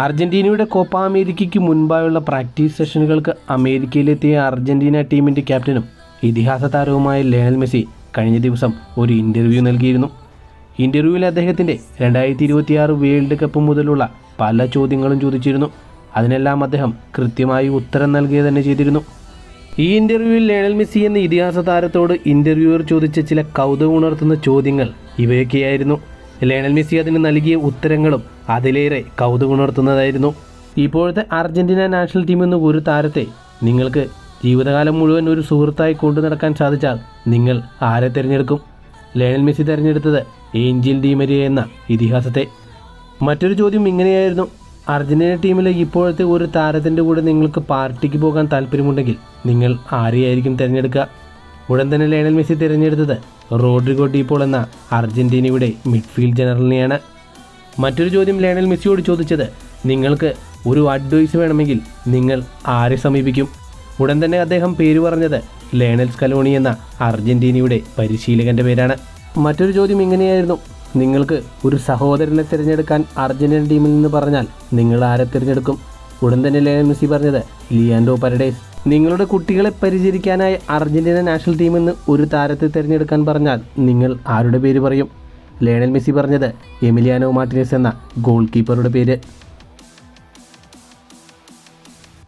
അർജന്റീനയുടെ കോപ്പ അമേരിക്കയ്ക്ക് മുൻപായുള്ള practice സെഷനുകൾക്ക് അമേരിക്കയിലെത്തിയ Argentina ടീമിന്റെ ക്യാപ്റ്റനും ഇതിഹാസ താരവുമായ ലയണൽ മെസ്സി കഴിഞ്ഞ ദിവസം ഒരു ഇന്റർവ്യൂ നൽകിയിരുന്നു. ഇന്റർവ്യൂവിൽ അദ്ദേഹത്തിന്റെ രണ്ടായിരത്തി ഇരുപത്തിയാറ് വേൾഡ് കപ്പ് മുതലുള്ള പല ചോദ്യങ്ങളും ചോദിച്ചിരുന്നു. അതിനെല്ലാം അദ്ദേഹം കൃത്യമായി ഉത്തരം നൽകുക തന്നെ ചെയ്തിരുന്നു. ഈ ഇന്റർവ്യൂവിൽ ലയണൽ മെസ്സി എന്ന ഇതിഹാസ താരത്തോട് ഇന്റർവ്യൂവർ ചോദിച്ച ചില കൗതുകമുണർത്തുന്ന ചോദ്യങ്ങൾ ഇവയൊക്കെയായിരുന്നു. ലയണൽ മെസ്സി അതിന് നൽകിയ ഉത്തരങ്ങളും അതിലേറെ കൗതുകമുണർത്തുന്നതായിരുന്നു. ഇപ്പോഴത്തെ അർജന്റീന നാഷണൽ ടീം എന്ന ഒരു താരത്തെ നിങ്ങൾക്ക് ജീവിതകാലം മുഴുവൻ ഒരു സുഹൃത്തായി കൊണ്ടു നടക്കാൻ സാധിച്ചാൽ നിങ്ങൾ ആരെ തിരഞ്ഞെടുക്കും? ലയണൽ മെസ്സി തിരഞ്ഞെടുത്തത് ഏഞ്ചൽ ഡീമരിയ എന്ന ഇതിഹാസത്തെ. മറ്റൊരു ചോദ്യം ഇങ്ങനെയായിരുന്നു. അർജന്റീന ടീമിലെ ഇപ്പോഴത്തെ ഒരു താരത്തിന്റെ കൂടെ നിങ്ങൾക്ക് പാർട്ടിക്ക് പോകാൻ താല്പര്യമുണ്ടെങ്കിൽ നിങ്ങൾ ആരെയായിരിക്കും തിരഞ്ഞെടുക്കുക? ഉടൻ തന്നെ ലയണൽ മെസ്സി തിരഞ്ഞെടുത്തത് റോഡ്രിഗോ ഡീപ്പോൾ എന്ന അർജന്റീനയുടെ മിഡ്ഫീൽഡ് ജനറലിനെയാണ്. മറ്റൊരു ചോദ്യം ലയണൽ മെസ്സിയോട് ചോദിച്ചത് നിങ്ങൾക്ക് ഒരു അഡ്വൈസ് വേണമെങ്കിൽ നിങ്ങൾ ആരെ സമീപിക്കും? ഉടൻ തന്നെ അദ്ദേഹം പേര് പറഞ്ഞത് ലയണൽ സ്കലോണി എന്ന അർജന്റീനയുടെ പരിശീലകന്റെ പേരാണ്. മറ്റൊരു ചോദ്യം ഇങ്ങനെയായിരുന്നു നിങ്ങൾക്ക് ഒരു സഹോദരനെ തിരഞ്ഞെടുക്കാൻ അർജന്റീന ടീമിൽ നിന്ന് പറഞ്ഞാൽ നിങ്ങൾ ആരെ തിരഞ്ഞെടുക്കും? ഉടൻ തന്നെ ലയണൽ മെസ്സി പറഞ്ഞത്? ലിയാൻഡോ പരഡേസ് നിങ്ങളുടെ കുട്ടികളെ പരിചരിക്കാനായി അർജന്റീന നാഷണൽ ടീമിൽ നിന്ന് ഒരു താരത്തെ തിരഞ്ഞെടുക്കാൻ പറഞ്ഞാൽ നിങ്ങൾ ആരുടെ പേര് പറയും? ലയണൽ മെസ്സി പറഞ്ഞത് എമിലിയാനോ മാർട്ടിനസ് എന്ന ഗോൾ കീപ്പറുടെ പേര്.